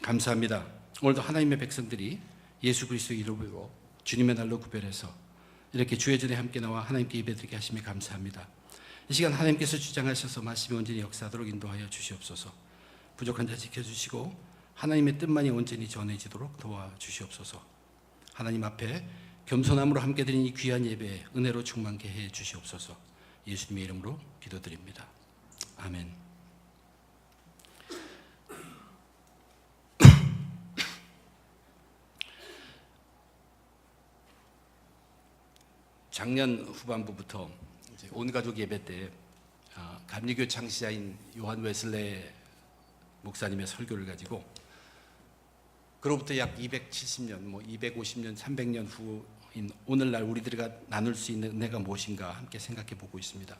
감사합니다. 오늘도 하나님의 백성들이 예수 그리스도 이름으로 주님의 날로 구별해서 이렇게 주의 전에 함께 나와 하나님께 예배드리게 하심에 감사합니다. 이 시간 하나님께서 주장하셔서 말씀이 온전히 역사하도록 인도하여 주시옵소서. 부족한 자 지켜주시고 하나님의 뜻만이 온전히 전해지도록 도와주시옵소서. 하나님 앞에 겸손함으로 함께 드린 이 귀한 예배에 은혜로 충만케 해 주시옵소서. 예수님의 이름으로 기도드립니다. 아멘. 작년 후반부부터 온 가족 예배 때 아, 감리교 창시자인 요한 웨슬레 목사님의 설교를 가지고 그로부터 약 270년, 뭐 250년, 300년 후인 오늘날 우리들과 나눌 수 있는 은혜가 무엇인가 함께 생각해 보고 있습니다.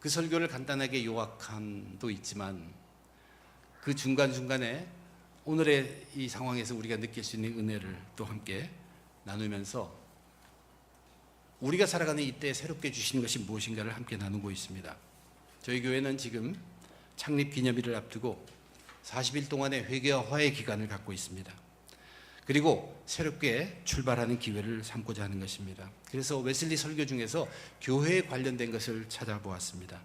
그 설교를 간단하게 요약함도 있지만 그 중간 중간에 오늘의 이 상황에서 우리가 느낄 수 있는 은혜를 또 함께 나누면서 우리가 살아가는 이때 새롭게 주시는 것이 무엇인가를 함께 나누고 있습니다. 저희 교회는 지금 창립 기념일을 앞두고 40일 동안의 회개와 화해 기간을 갖고 있습니다. 그리고 새롭게 출발하는 기회를 삼고자 하는 것입니다. 그래서 웨슬리 설교 중에서 교회에 관련된 것을 찾아보았습니다.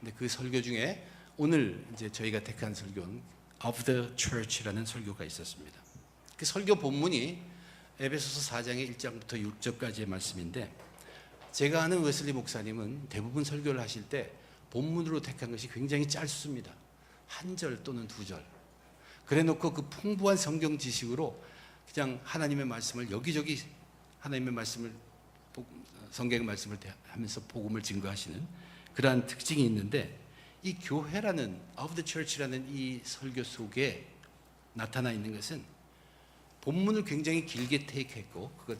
근데 그 설교 중에 오늘 이제 저희가 택한 설교는 of the church라는 설교가 있었습니다. 그 설교 본문이 에베소서 4장의 1장부터 6절까지의 말씀인데 제가 아는 웨슬리 목사님은 대부분 설교를 하실 때 본문으로 택한 것이 굉장히 짧습니다. 한 절 또는 두 절. 그래 놓고 그 풍부한 성경 지식으로 그냥 하나님의 말씀을 여기저기 하나님의 말씀을 성경의 말씀을 하면서 복음을 증거하시는 그러한 특징이 있는데 이 교회라는 of the church라는 이 설교 속에 나타나 있는 것은 본문을 굉장히 길게 테이크했고 그것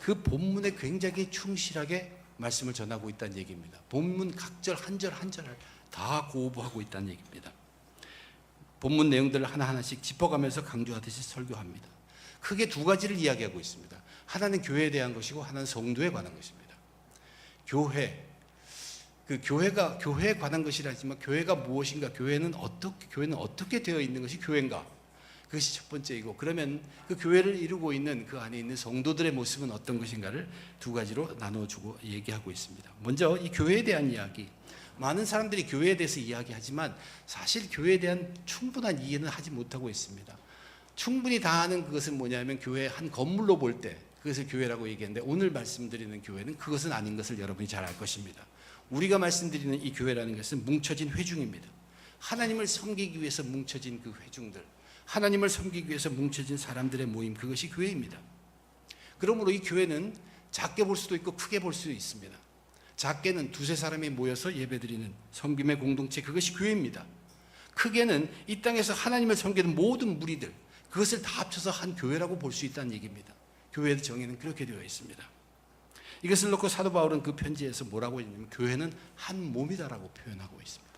그 본문에 굉장히 충실하게 말씀을 전하고 있다는 얘기입니다. 본문 각절 한 절 한 절을 다 고부하고 있다는 얘기입니다. 본문 내용들을 하나하나씩 짚어가면서 강조하듯이 설교합니다. 크게 두 가지를 이야기하고 있습니다. 하나는 교회에 대한 것이고 하나는 성도에 관한 것입니다. 교회 그 교회가 교회에 관한 것이라지만 교회가 무엇인가 교회는 어떻게 교회는 어떻게 되어 있는 것이 교회인가 그것이 첫 번째이고 그러면 그 교회를 이루고 있는 그 안에 있는 성도들의 모습은 어떤 것인가를 두 가지로 나눠주고 얘기하고 있습니다. 먼저 이 교회에 대한 이야기. 많은 사람들이 교회에 대해서 이야기하지만 사실 교회에 대한 충분한 이해는 하지 못하고 있습니다. 충분히 다 아는 그것은 뭐냐면 교회 한 건물로 볼 때 그것을 교회라고 얘기했는데 오늘 말씀드리는 교회는 그것은 아닌 것을 여러분이 잘 알 것입니다. 우리가 말씀드리는 이 교회라는 것은 뭉쳐진 회중입니다. 하나님을 섬기기 위해서 뭉쳐진 그 회중들. 하나님을 섬기기 위해서 뭉쳐진 사람들의 모임 그것이 교회입니다. 그러므로 이 교회는 작게 볼 수도 있고 크게 볼 수도 있습니다. 작게는 두세 사람이 모여서 예배드리는 섬김의 공동체 그것이 교회입니다. 크게는 이 땅에서 하나님을 섬기는 모든 무리들 그것을 다 합쳐서 한 교회라고 볼 수 있다는 얘기입니다. 교회의 정의는 그렇게 되어 있습니다. 이것을 놓고 사도 바울은 그 편지에서 뭐라고 했냐면 교회는 한 몸이다라고 표현하고 있습니다.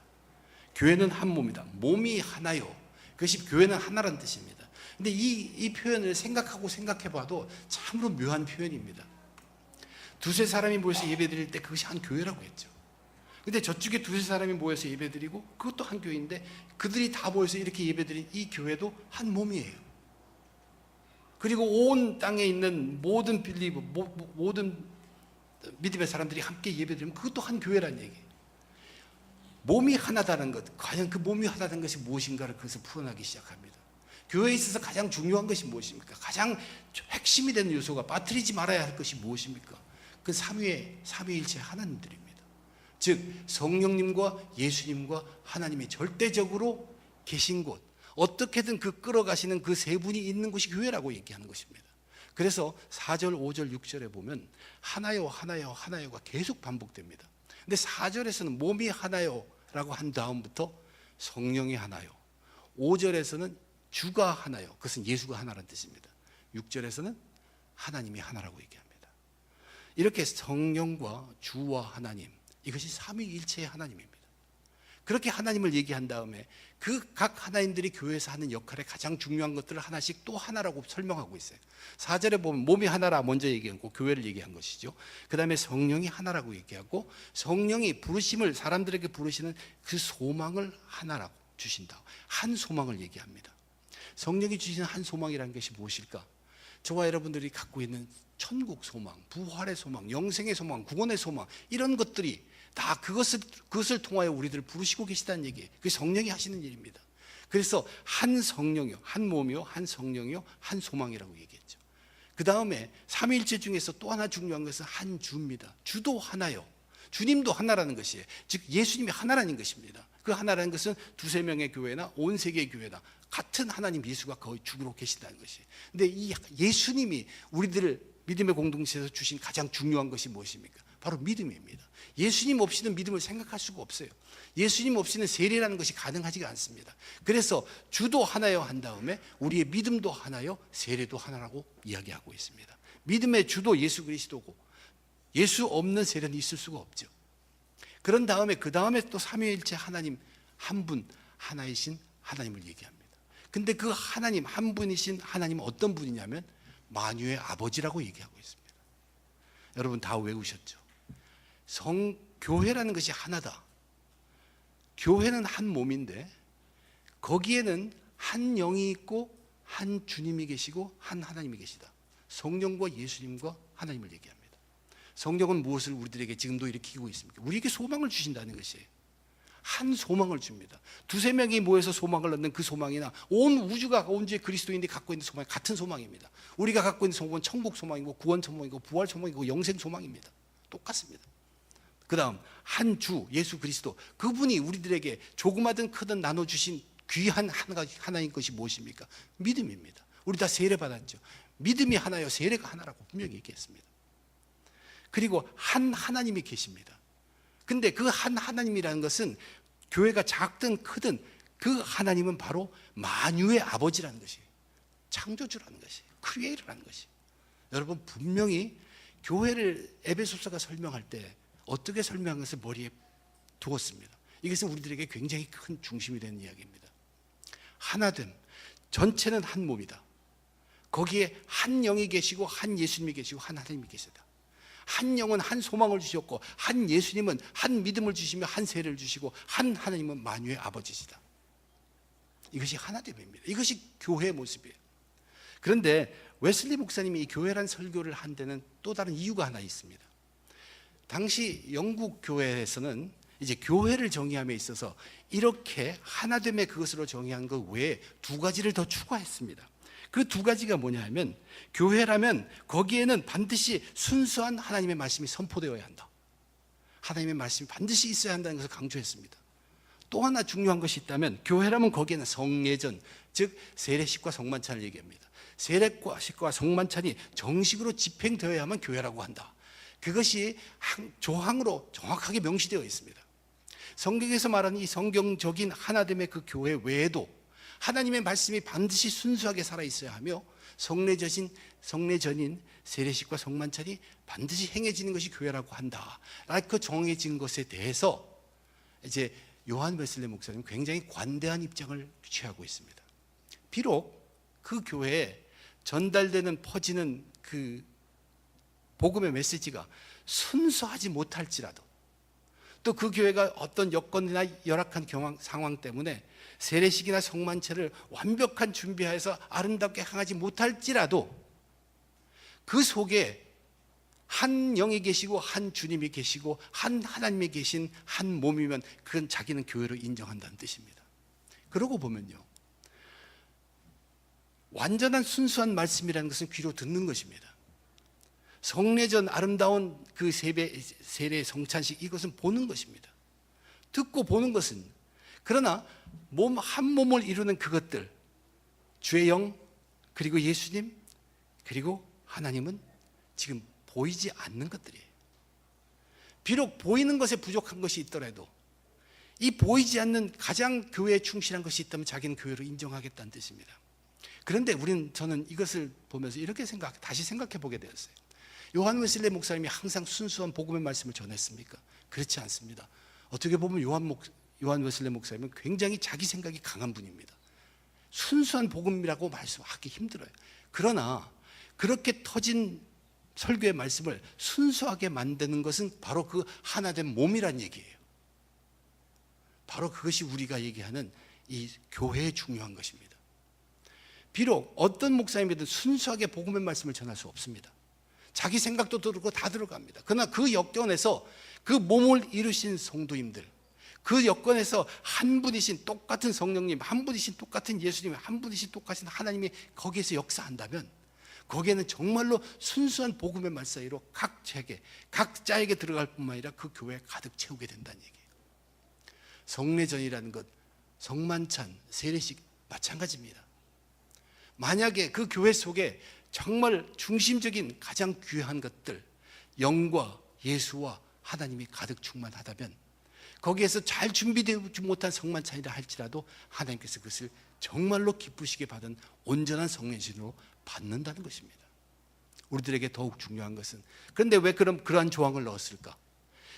교회는 한 몸이다. 몸이 하나요. 그것이 교회는 하나라는 뜻입니다. 근데 이, 이 표현을 생각하고 생각해 봐도 참으로 묘한 표현입니다. 두세 사람이 모여서 예배 드릴 때 그것이 한 교회라고 했죠. 근데 저쪽에 두세 사람이 모여서 예배 드리고 그것도 한 교회인데 그들이 다 모여서 이렇게 예배 드린 이 교회도 한 몸이에요. 그리고 온 땅에 있는 모든 빌리버, 모든 믿음의 사람들이 함께 예배 드리면 그것도 한 교회라는 얘기예요. 몸이 하나다는 것, 과연 그 몸이 하나다는 것이 무엇인가를 그것을 풀어나기 시작합니다. 교회에 있어서 가장 중요한 것이 무엇입니까? 가장 핵심이 되는 요소가 빠뜨리지 말아야 할 것이 무엇입니까? 그 삼위의 삼위일체 하나님들입니다. 즉 성령님과 예수님과 하나님이 절대적으로 계신 곳, 어떻게든 그 끌어가시는 그 세 분이 있는 곳이 교회라고 얘기하는 것입니다. 그래서 4절, 5절, 6절에 보면 하나요, 하나요, 하나요가 계속 반복됩니다. 근데 4절에서는 몸이 하나요 라고 한 다음부터 성령이 하나요. 5절에서는 주가 하나요. 그것은 예수가 하나라는 뜻입니다. 6절에서는 하나님이 하나라고 얘기합니다. 이렇게 성령과 주와 하나님, 이것이 삼위일체의 하나님입니다. 그렇게 하나님을 얘기한 다음에 그 각 하나님들이 교회에서 하는 역할의 가장 중요한 것들을 하나씩 또 하나라고 설명하고 있어요. 4절에 보면 몸이 하나라 먼저 얘기하고 교회를 얘기한 것이죠. 그 다음에 성령이 하나라고 얘기하고 성령이 부르심을 사람들에게 부르시는 그 소망을 하나라고 주신다. 한 소망을 얘기합니다. 성령이 주시는 한 소망이라는 것이 무엇일까? 저와 여러분들이 갖고 있는 천국 소망, 부활의 소망, 영생의 소망, 구원의 소망 이런 것들이 다 그것을 그것을 통하여 우리들을 부르시고 계시다는 얘기예요. 그게 성령이 하시는 일입니다. 그래서 한 성령이요, 한 몸이요, 한 성령이요, 한 소망이라고 얘기했죠. 그 다음에 삼위일체 중에서 또 하나 중요한 것은 한 주입니다. 주도 하나요. 주님도 하나라는 것이에요. 즉 예수님이 하나라는 것입니다. 그 하나라는 것은 두세 명의 교회나 온 세계의 교회나 같은 하나님 예수가 거의 죽으로 계신다는 것이에요. 근데 이 예수님이 우리들을 믿음의 공동체에서 주신 가장 중요한 것이 무엇입니까? 바로 믿음입니다. 예수님 없이는 믿음을 생각할 수가 없어요. 예수님 없이는 세례라는 것이 가능하지가 않습니다. 그래서 주도 하나요 한 다음에 우리의 믿음도 하나요, 세례도 하나라고 이야기하고 있습니다. 믿음의 주도 예수 그리스도고 예수 없는 세례는 있을 수가 없죠. 그런 다음에 그 다음에 또 삼위일체 하나님 한 분 하나이신 하나님을 얘기합니다. 근데 그 하나님 한 분이신 하나님은 어떤 분이냐면 만유의 아버지라고 얘기하고 있습니다. 여러분 다 외우셨죠? 성 교회라는 것이 하나다. 교회는 한 몸인데 거기에는 한 영이 있고 한 주님이 계시고 한 하나님이 계시다. 성령과 예수님과 하나님을 얘기합니다. 성령은 무엇을 우리들에게 지금도 일으키고 있습니까? 우리에게 소망을 주신다는 것이에요. 한 소망을 줍니다. 두세 명이 모여서 소망을 얻는 그 소망이나 온 우주가 온 주의 그리스도인들이 갖고 있는 소망이 같은 소망입니다. 우리가 갖고 있는 소망은 천국 소망이고 구원 소망이고 부활 소망이고 영생 소망입니다. 똑같습니다. 그 다음 한 주 예수 그리스도 그분이 우리들에게 조그마든 크든 나눠주신 귀한 하나인 것이 무엇입니까? 믿음입니다. 우리 다 세례 받았죠. 믿음이 하나요, 세례가 하나라고 분명히 얘기했습니다. 그리고 한 하나님이 계십니다. 근데 그 한 하나님이라는 것은 교회가 작든 크든 그 하나님은 바로 만유의 아버지라는 것이에요. 창조주라는 것이에요. 크리에이터라는 것이에요. 여러분 분명히 교회를 에베소서가 설명할 때 어떻게 것을 머리에 두었습니다. 이것은 우리들에게 굉장히 큰 중심이 되는 이야기입니다. 하나됨, 전체는 한 몸이다. 거기에 한 영이 계시고 한 예수님이 계시고 한 하나님이 계시다. 한 영은 한 소망을 주셨고 한 예수님은 한 믿음을 주시며 한 세례를 주시고 한 하나님은 만유의 아버지시다. 이것이 하나됨입니다. 이것이 교회의 모습이에요. 그런데 웨슬리 목사님이 이 교회란 설교를 한 데는 또 다른 이유가 하나 있습니다. 당시 영국 교회에서는 이제 교회를 정의함에 있어서 이렇게 하나됨의 그것으로 정의한 것 외에 두 가지를 더 추가했습니다. 그 두 가지가 뭐냐 하면 교회라면 거기에는 반드시 순수한 하나님의 말씀이 선포되어야 한다. 하나님의 말씀이 반드시 있어야 한다는 것을 강조했습니다. 또 하나 중요한 것이 있다면 교회라면 거기에는 성례전, 즉 세례식과 성만찬을 얘기합니다. 세례식과 성만찬이 정식으로 집행되어야만 교회라고 한다. 그것이 조항으로 정확하게 명시되어 있습니다. 성경에서 말하는 이 성경적인 하나됨의 그 교회 외에도 하나님의 말씀이 반드시 순수하게 살아 있어야 하며 성례전인 성례전인 세례식과 성만찬이 반드시 행해지는 것이 교회라고 한다. 그 정해진 것에 대해서 이제 요한 웨슬레 목사님 굉장히 관대한 입장을 취하고 있습니다. 비록 그 교회에 전달되는 퍼지는 그 복음의 메시지가 순수하지 못할지라도 또 그 교회가 어떤 여건이나 열악한 경황, 상황 때문에 세례식이나 성만체를 완벽한 준비하여서 아름답게 행하지 못할지라도 그 속에 한 영이 계시고 한 주님이 계시고 한 하나님이 계신 한 몸이면 그건 자기는 교회로 인정한다는 뜻입니다. 그러고 보면요. 완전한 순수한 말씀이라는 것은 귀로 듣는 것입니다. 성례전 아름다운 그 세배, 세례 성찬식 이것은 보는 것입니다. 듣고 보는 것은 그러나 몸 한 몸을 이루는 그것들 주의 영 그리고 예수님 그리고 하나님은 지금 보이지 않는 것들이에요. 비록 보이는 것에 부족한 것이 있더라도 이 보이지 않는 가장 교회에 충실한 것이 있다면 자기는 교회로 인정하겠다는 뜻입니다. 그런데 우리는 저는 이것을 보면서 이렇게 생각 다시 생각해 보게 되었어요. 요한 웨슬레 목사님이 항상 순수한 복음의 말씀을 전했습니까? 그렇지 않습니다. 어떻게 보면 요한 목 요한 웨슬레 목사님은 굉장히 자기 생각이 강한 분입니다. 순수한 복음이라고 말씀하기 힘들어요. 그러나 그렇게 터진 설교의 말씀을 순수하게 만드는 것은 바로 그 하나된 몸이란 얘기예요. 바로 그것이 우리가 얘기하는 이 교회에 중요한 것입니다. 비록 어떤 목사님이든 순수하게 복음의 말씀을 전할 수 없습니다. 자기 생각도 들고 다 들어갑니다. 그러나 그 여건에서 그 몸을 이루신 성도님들, 그 여건에서 한 분이신 똑같은 성령님, 한 분이신 똑같은 예수님, 한 분이신 똑같은 하나님이 거기에서 역사한다면 거기에는 정말로 순수한 복음의 말사이로 각자에게 각자에게 들어갈 뿐만 아니라 그 교회에 가득 채우게 된다는 얘기예요. 성례전이라는 것, 성만찬, 세례식 마찬가지입니다. 만약에 그 교회 속에 정말 중심적인 가장 귀한 것들, 영과 예수와 하나님이 가득 충만하다면 거기에서 잘 준비되지 못한 성만찬이라 할지라도 하나님께서 그것을 정말로 기쁘시게 받은 온전한 성례신으로 받는다는 것입니다. 우리들에게 더욱 중요한 것은 그런데 왜 그럼 그러한 조항을 넣었을까?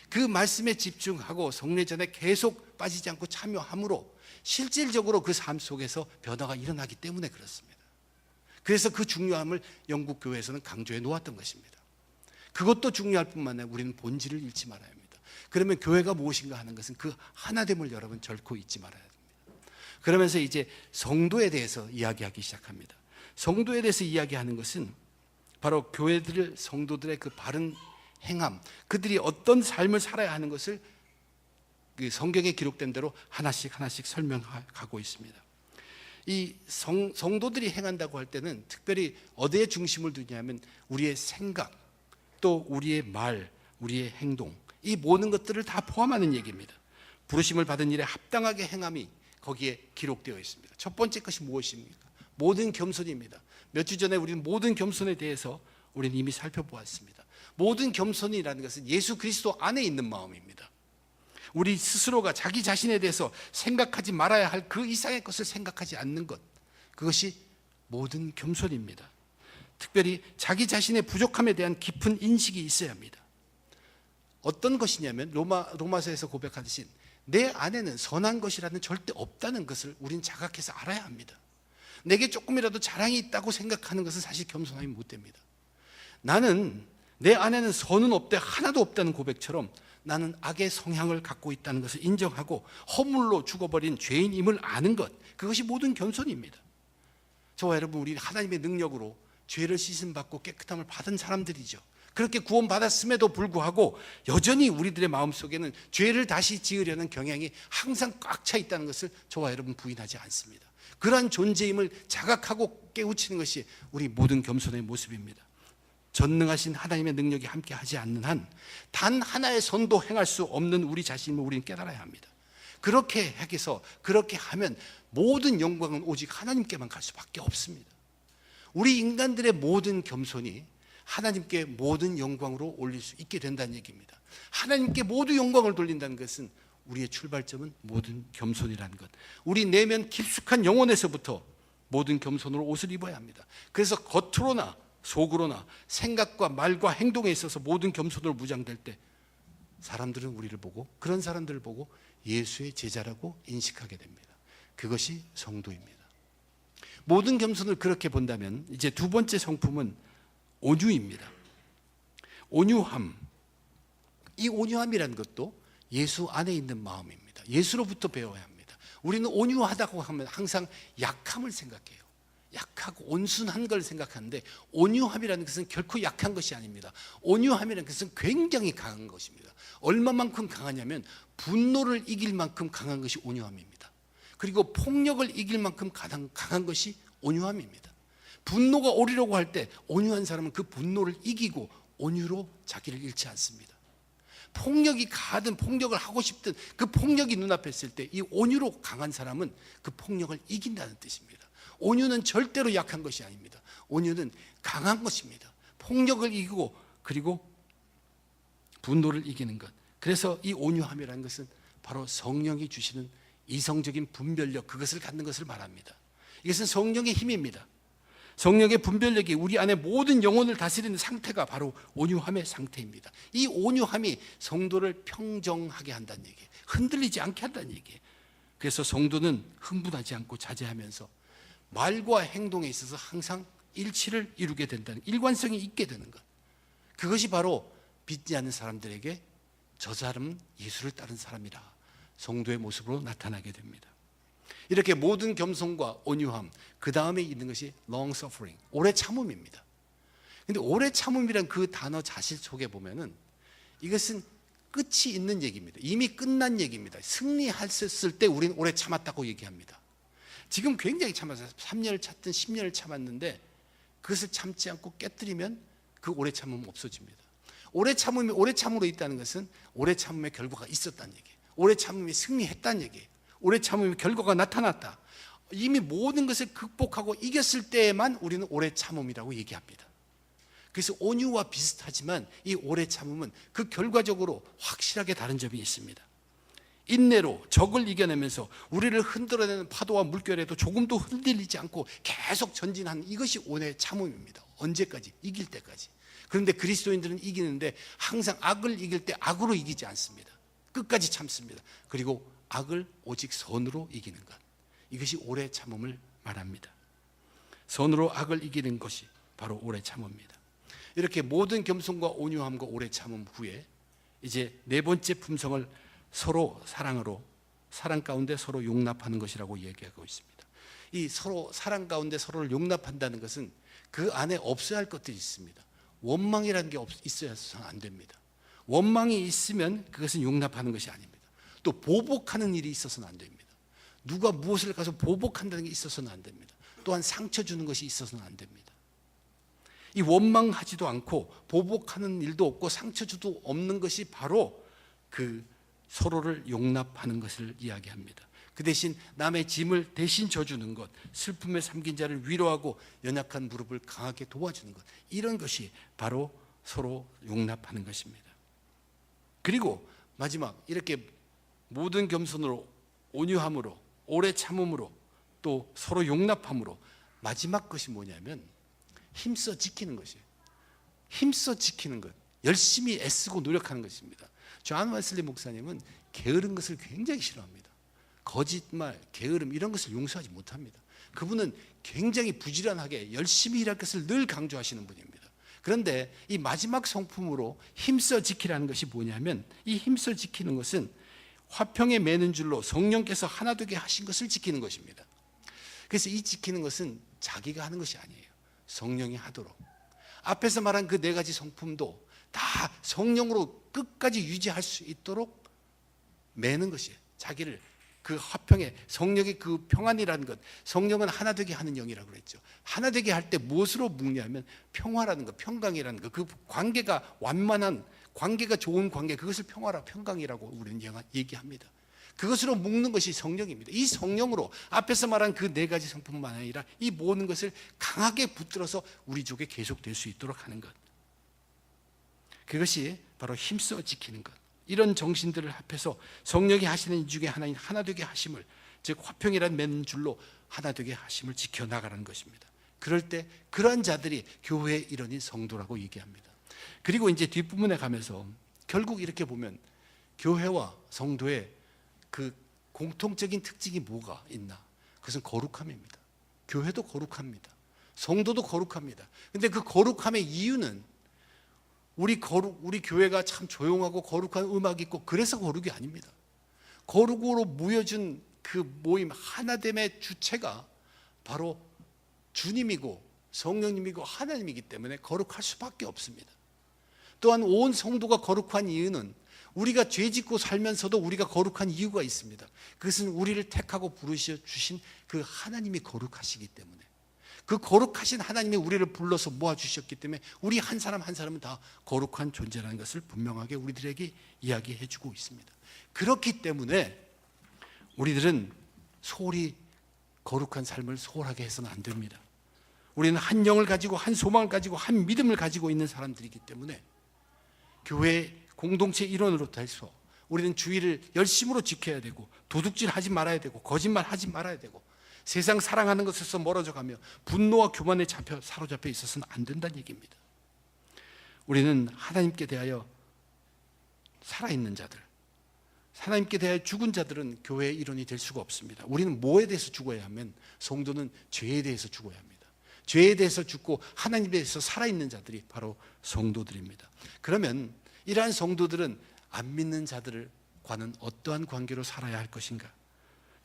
그 말씀에 집중하고 성례전에 계속 빠지지 않고 참여함으로 실질적으로 그 삶 속에서 변화가 일어나기 때문에 그렇습니다. 그래서 그 중요함을 영국 교회에서는 강조해 놓았던 것입니다. 그것도 중요할 뿐만 아니라 우리는 본질을 잃지 말아야 합니다. 그러면 교회가 무엇인가 하는 것은 그 하나됨을 여러분 결코 잊지 말아야 됩니다. 그러면서 이제 성도에 대해서 이야기하기 시작합니다. 성도에 대해서 이야기하는 것은 바로 교회들 성도들의 그 바른 행함, 그들이 어떤 삶을 살아야 하는 것을 그 성경에 기록된 대로 하나씩 하나씩 설명하고 있습니다. 이 성, 성도들이 행한다고 할 때는 특별히 어디에 중심을 두냐면 우리의 생각, 또 우리의 말, 우리의 행동, 이 모든 것들을 다 포함하는 얘기입니다. 부르심을 받은 일에 합당하게 행함이 거기에 기록되어 있습니다. 첫 번째 것이 무엇입니까? 모든 겸손입니다. 몇 주 전에 우리는 모든 겸손에 대해서 우리는 이미 살펴보았습니다. 모든 겸손이라는 것은 예수 그리스도 안에 있는 마음입니다. 우리 스스로가 자기 자신에 대해서 생각하지 말아야 할 그 이상의 것을 생각하지 않는 것. 그것이 모든 겸손입니다. 특별히 자기 자신의 부족함에 대한 깊은 인식이 있어야 합니다. 어떤 것이냐면 로마 로마서에서 고백하듯이 내 안에는 선한 것이라는 절대 없다는 것을 우린 자각해서 알아야 합니다. 내게 조금이라도 자랑이 있다고 생각하는 것은 사실 겸손함이 못 됩니다. 나는 내 안에는 선은 없대 하나도 없다는 고백처럼 나는 악의 성향을 갖고 있다는 것을 인정하고 허물로 죽어버린 죄인임을 아는 것 그것이 모든 겸손입니다. 저와 여러분 우리 하나님의 능력으로 죄를 씻음 받고 깨끗함을 받은 사람들이죠. 그렇게 구원받았음에도 불구하고 여전히 우리들의 마음속에는 죄를 다시 지으려는 경향이 항상 꽉 차 있다는 것을 저와 여러분 부인하지 않습니다. 그러한 존재임을 자각하고 깨우치는 것이 우리 모든 겸손의 모습입니다. 전능하신 하나님의 능력이 함께 하지 않는 한 단 하나의 선도 행할 수 없는 우리 자신을 우리는 깨달아야 합니다. 그렇게 해서 그렇게 하면 모든 영광은 오직 하나님께만 갈 수밖에 없습니다. 우리 인간들의 모든 겸손이 하나님께 모든 영광으로 올릴 수 있게 된다는 얘기입니다. 하나님께 모두 영광을 돌린다는 것은 우리의 출발점은 모든 겸손이라는 것. 우리 내면 깊숙한 영혼에서부터 모든 겸손으로 옷을 입어야 합니다. 그래서 겉으로나 속으로나 생각과 말과 행동에 있어서 모든 겸손으로 무장될 때 사람들은 우리를 보고 그런 사람들을 보고 예수의 제자라고 인식하게 됩니다. 그것이 성도입니다. 모든 겸손을 그렇게 본다면 이제 두 번째 성품은 온유입니다. 온유함. 이 온유함이라는 것도 예수 안에 있는 마음입니다. 예수로부터 배워야 합니다. 우리는 온유하다고 하면 항상 약함을 생각해요. 약하고 온순한 걸 생각하는데 온유함이라는 것은 결코 약한 것이 아닙니다. 온유함이라는 것은 굉장히 강한 것입니다. 얼마만큼 강하냐면 분노를 이길 만큼 강한 것이 온유함입니다. 그리고 폭력을 이길 만큼 가장 강한 것이 온유함입니다. 분노가 오리려고 할 때 온유한 사람은 그 분노를 이기고 온유로 자기를 잃지 않습니다. 폭력이 가든 폭력을 하고 싶든 그 폭력이 눈앞에 있을 때 이 온유로 강한 사람은 그 폭력을 이긴다는 뜻입니다. 온유는 절대로 약한 것이 아닙니다. 온유는 강한 것입니다. 폭력을 이기고 그리고 분노를 이기는 것. 그래서 이 온유함이라는 것은 바로 성령이 주시는 이성적인 분별력 그것을 갖는 것을 말합니다. 이것은 성령의 힘입니다. 성령의 분별력이 우리 안에 모든 영혼을 다스리는 상태가 바로 온유함의 상태입니다. 이 온유함이 성도를 평정하게 한다는 얘기, 흔들리지 않게 한다는 얘기. 그래서 성도는 흥분하지 않고 자제하면서 말과 행동에 있어서 항상 일치를 이루게 된다는 일관성이 있게 되는 것. 그것이 바로 믿지 않는 사람들에게 저 사람은 예수를 따른 사람이라 성도의 모습으로 나타나게 됩니다. 이렇게 모든 겸손과 온유함, 그 다음에 있는 것이 long suffering, 오래 참음입니다. 근데 오래 참음이란 그 단어 자실 속에 보면은 이것은 끝이 있는 얘기입니다. 이미 끝난 얘기입니다. 승리했을 때 우리는 오래 참았다고 얘기합니다. 지금 굉장히 참았어요. 3년을 참든 10년을 참았는데 그것을 참지 않고 깨뜨리면 그 오래 참음 없어집니다. 오래 참음이 오래 참으로 있다는 것은 오래 참음의 결과가 있었다는 얘기예요. 오래 참음이 승리했다는 얘기예요. 오래 참음의 결과가 나타났다. 이미 모든 것을 극복하고 이겼을 때에만 우리는 오래 참음이라고 얘기합니다. 그래서 온유와 비슷하지만 이 오래 참음은 그 결과적으로 확실하게 다른 점이 있습니다. 인내로 적을 이겨내면서 우리를 흔들어내는 파도와 물결에도 조금도 흔들리지 않고 계속 전진하는 이것이 오래 참음입니다. 언제까지? 이길 때까지. 그런데 그리스도인들은 이기는데 항상 악을 이길 때 악으로 이기지 않습니다. 끝까지 참습니다. 그리고 악을 오직 선으로 이기는 것. 이것이 오래 참음을 말합니다. 선으로 악을 이기는 것이 바로 오래 참음입니다. 이렇게 모든 겸손과 온유함과 오래 참음 후에 이제 네 번째 품성을 서로 사랑으로 사랑 가운데 서로 용납하는 것이라고 얘기하고 있습니다. 이 서로 사랑 가운데 서로를 용납한다는 것은 그 안에 없어야 할 것들이 있습니다. 원망이라는 게 없, 있어서는 안 됩니다. 원망이 있으면 그것은 용납하는 것이 아닙니다. 또 보복하는 일이 있어서는 안 됩니다. 누가 무엇을 가서 보복한다는 게 있어서는 안 됩니다. 또한 상처 주는 것이 있어서는 안 됩니다. 이 원망하지도 않고 보복하는 일도 없고 상처 주도 없는 것이 바로 그 서로를 용납하는 것을 이야기합니다. 그 대신 남의 짐을 대신 져주는 것, 슬픔에 삼긴 자를 위로하고 연약한 무릎을 강하게 도와주는 것, 이런 것이 바로 서로 용납하는 것입니다. 그리고 마지막 이렇게 모든 겸손으로 온유함으로 오래 참음으로 또 서로 용납함으로 마지막 것이 뭐냐면 힘써 지키는 것이에요. 힘써 지키는 것, 열심히 애쓰고 노력하는 것입니다. 존 웨슬리 목사님은 게으른 것을 굉장히 싫어합니다. 거짓말, 게으름 이런 것을 용서하지 못합니다. 그분은 굉장히 부지런하게 열심히 일할 것을 늘 강조하시는 분입니다. 그런데 이 마지막 성품으로 힘써 지키라는 것이 뭐냐면 이 힘써 지키는 것은 화평에 매는 줄로 성령께서 하나 되게 하신 것을 지키는 것입니다. 그래서 이 지키는 것은 자기가 하는 것이 아니에요. 성령이 하도록. 앞에서 말한 그 네 가지 성품도 다 성령으로 끝까지 유지할 수 있도록 매는 것이에요. 자기를 그 화평에 성령의 그 평안이라는 것, 성령은 하나 되게 하는 영이라고 그랬죠. 하나 되게 할 때 무엇으로 묶냐면 평화라는 것, 평강이라는 것, 그 관계가 완만한 관계가 좋은 관계, 그것을 평화라 평강이라고 우리는 얘기합니다. 그것으로 묶는 것이 성령입니다. 이 성령으로 앞에서 말한 그 네 가지 성품만 아니라 이 모든 것을 강하게 붙들어서 우리 쪽에 계속될 수 있도록 하는 것. 그것이 바로 힘써 지키는 것. 이런 정신들을 합해서 성령이 하시는 일 중에 하나인 하나 되게 하심을 즉 화평이란 맨 줄로 하나 되게 하심을 지켜 나가라는 것입니다. 그럴 때 그러한 자들이 교회의 일원인 성도라고 얘기합니다. 그리고 이제 뒷부분에 가면서 결국 이렇게 보면 교회와 성도의 그 공통적인 특징이 뭐가 있나? 그것은 거룩함입니다. 교회도 거룩합니다. 성도도 거룩합니다. 근데 그 거룩함의 이유는 우리 거룩, 우리 교회가 참 조용하고 거룩한 음악이 있고 그래서 거룩이 아닙니다. 거룩으로 모여준 그 모임 하나됨의 주체가 바로 주님이고 성령님이고 하나님이기 때문에 거룩할 수밖에 없습니다. 또한 온 성도가 거룩한 이유는 우리가 죄 짓고 살면서도 우리가 거룩한 이유가 있습니다. 그것은 우리를 택하고 부르셔 주신 그 하나님이 거룩하시기 때문에 그 거룩하신 하나님이 우리를 불러서 모아 주셨기 때문에 우리 한 사람 한 사람은 다 거룩한 존재라는 것을 분명하게 우리들에게 이야기해 주고 있습니다. 그렇기 때문에 우리들은 소홀히 거룩한 삶을 소홀하게 해서는 안 됩니다. 우리는 한 영을 가지고 한 소망을 가지고 한 믿음을 가지고 있는 사람들이기 때문에 교회 공동체 일원으로 돼서 우리는 주의를 열심으로 지켜야 되고 도둑질 하지 말아야 되고 거짓말 하지 말아야 되고 세상 사랑하는 것에서 멀어져 가며 분노와 교만에 잡혀 사로잡혀 있어서는 안 된다는 얘기입니다. 우리는 하나님께 대하여 살아있는 자들, 하나님께 대하여 죽은 자들은 교회의 일원이 될 수가 없습니다. 우리는 뭐에 대해서 죽어야 하면 성도는 죄에 대해서 죽어야 합니다. 죄에 대해서 죽고 하나님에 대해서 살아있는 자들이 바로 성도들입니다. 그러면 이러한 성도들은 안 믿는 자들과는 어떠한 관계로 살아야 할 것인가?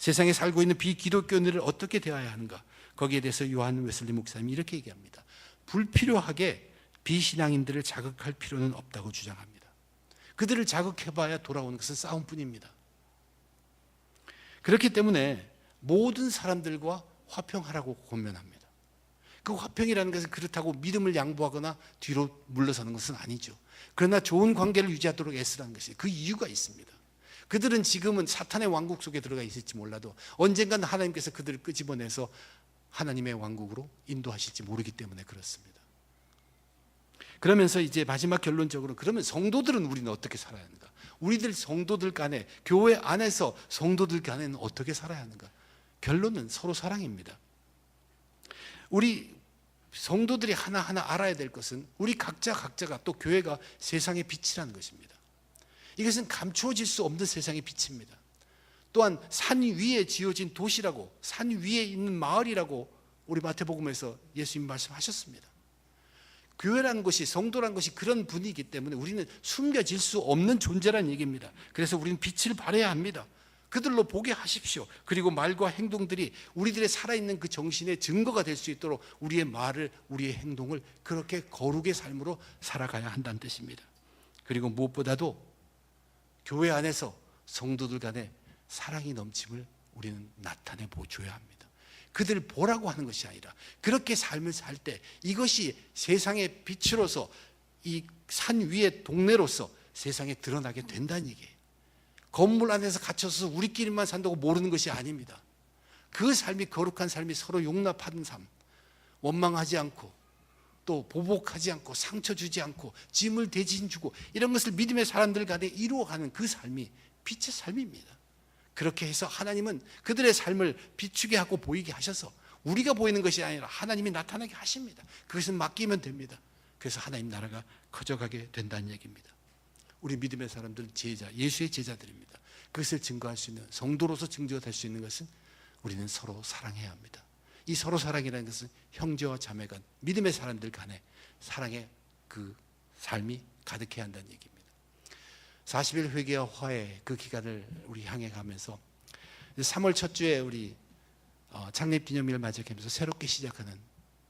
세상에 살고 있는 비기독교인들을 어떻게 대해야 하는가? 거기에 대해서 요한 웨슬리 목사님이 이렇게 얘기합니다. 불필요하게 비신앙인들을 자극할 필요는 없다고 주장합니다. 그들을 자극해봐야 돌아오는 것은 싸움뿐입니다. 그렇기 때문에 모든 사람들과 화평하라고 권면합니다. 그 화평이라는 것은 그렇다고 믿음을 양보하거나 뒤로 물러서는 것은 아니죠. 그러나 좋은 관계를 유지하도록 애쓰라는 것이 그 이유가 있습니다. 그들은 지금은 사탄의 왕국 속에 들어가 있을지 몰라도 언젠간 하나님께서 그들을 끄집어내서 하나님의 왕국으로 인도하실지 모르기 때문에 그렇습니다. 그러면서 이제 마지막 결론적으로 그러면 성도들은 우리는 어떻게 살아야 하는가? 우리들 성도들 간에 교회 안에서 성도들 간에는 어떻게 살아야 하는가? 결론은 서로 사랑입니다. 우리 성도들이 하나하나 알아야 될 것은 우리 각자 각자가 또 교회가 세상의 빛이라는 것입니다. 이것은 감추어질 수 없는 세상의 빛입니다. 또한 산 위에 지어진 도시라고 산 위에 있는 마을이라고 우리 마태복음에서 예수님 말씀하셨습니다. 교회라는 것이 성도라는 것이 그런 분이기 때문에 우리는 숨겨질 수 없는 존재라는 얘기입니다. 그래서 우리는 빛을 발해야 합니다. 그들로 보게 하십시오. 그리고 말과 행동들이 우리들의 살아있는 그 정신의 증거가 될 수 있도록 우리의 말을, 우리의 행동을 그렇게 거룩의 삶으로 살아가야 한다는 뜻입니다. 그리고 무엇보다도 교회 안에서 성도들 간에 사랑이 넘침을 우리는 나타내 보줘야 합니다. 그들 보라고 하는 것이 아니라 그렇게 삶을 살 때 이것이 세상의 빛으로서 이 산 위의 동네로서 세상에 드러나게 된다는 얘기예요. 건물 안에서 갇혀서 우리끼리만 산다고 모르는 것이 아닙니다. 그 삶이 거룩한 삶이 서로 용납하는 삶, 원망하지 않고 또 보복하지 않고 상처 주지 않고 짐을 대신 주고 이런 것을 믿음의 사람들 간에 이루어가는 그 삶이 빛의 삶입니다. 그렇게 해서 하나님은 그들의 삶을 비추게 하고 보이게 하셔서 우리가 보이는 것이 아니라 하나님이 나타나게 하십니다. 그것은 맡기면 됩니다. 그래서 하나님 나라가 커져가게 된다는 얘기입니다. 우리 믿음의 사람들 제자, 예수의 제자들입니다. 그것을 증거할 수 있는 성도로서 증거될 수 있는 것은 우리는 서로 사랑해야 합니다. 이 서로 사랑이라는 것은 형제와 자매 간 믿음의 사람들 간에 사랑의 그 삶이 가득해야 한다는 얘기입니다. 40일 회개와 화해 그 기간을 우리 향해 가면서 3월 첫 주에 우리 어, 창립 기념일을 맞이하면서 새롭게 시작하는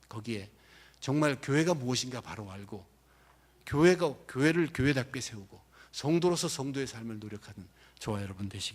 거기에 정말 교회가 무엇인가 바로 알고 교회가 교회를 교회답게 세우고 성도로서 성도의 삶을 노력하는 저와 여러분 되시기